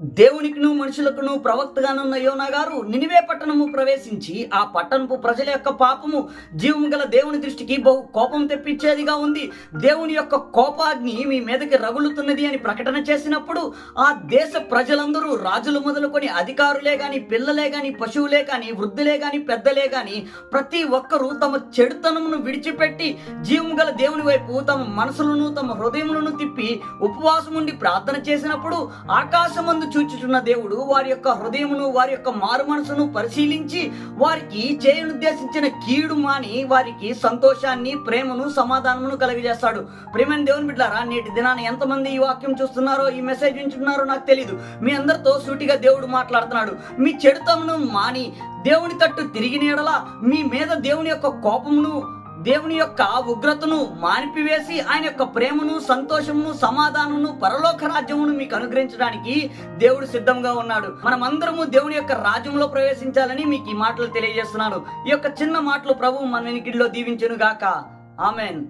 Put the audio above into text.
దేవునికిను మనుషులకును ప్రవక్తగానున్న యోనా గారు నినివే పట్టణము ప్రవేశించి ఆ పట్టణపు ప్రజల యొక్క పాపము జీవము గల దేవుని దృష్టికి బహు కోపం తెప్పించేదిగా ఉంది. దేవుని యొక్క కోపాగ్ని మీ మీదకి రగులుతున్నది అని ప్రకటన చేసినప్పుడు ఆ దేశ ప్రజలందరూ రాజులు మొదలుకొని అధికారులే కాని పిల్లలే కాని పశువులే కాని వృద్ధులే కాని పెద్దలే గాని ప్రతి ఒక్కరూ తమ చెడుతనమును విడిచిపెట్టి జీవము గల దేవుని వైపు తమ మనసులను తమ హృదయములను తిప్పి ఉపవాసం ఉండి ప్రార్థన చేసినప్పుడు ఆకాశమందు చూచుచున్న దేవుడు వారి యొక్క హృదయమును వారి యొక్క మారు మనసును పరిశీలించి వారికి చేయనుద్దేశించిన కీడు మాని వారికి సంతోషాన్ని ప్రేమను సమాధానమును కలుగజేస్తాడు. ప్రేమని దేవుని బిడ్డారా నేటి దినాన ఎంతమంది ఈ వాక్యం చూస్తున్నారో ఈ మెసేజ్ వింటున్నారో నాకు తెలియదు మీ అందరితో సూటిగా దేవుడు మాట్లాడుతున్నాడు. మీ చెడుతమును మాని దేవుని తట్టు తిరిగి నీడలా మీ మీద దేవుని యొక్క కోపమును దేవుని యొక్క ఉగ్రతను మానిపివేసి ఆయన యొక్క ప్రేమను సంతోషమును సమాధానమును పరలోక రాజ్యమును మీకు అనుగ్రహించడానికి దేవుడు సిద్ధంగా ఉన్నాడు. మనమందరము దేవుని యొక్క రాజ్యంలో ప్రవేశించాలని మీకు ఈ మాటలు తెలియజేస్తున్నాను ఈ యొక్క చిన్న మాటలు ప్రభు మన వెనికిడిలో దీవించును గాక ఆమెన్.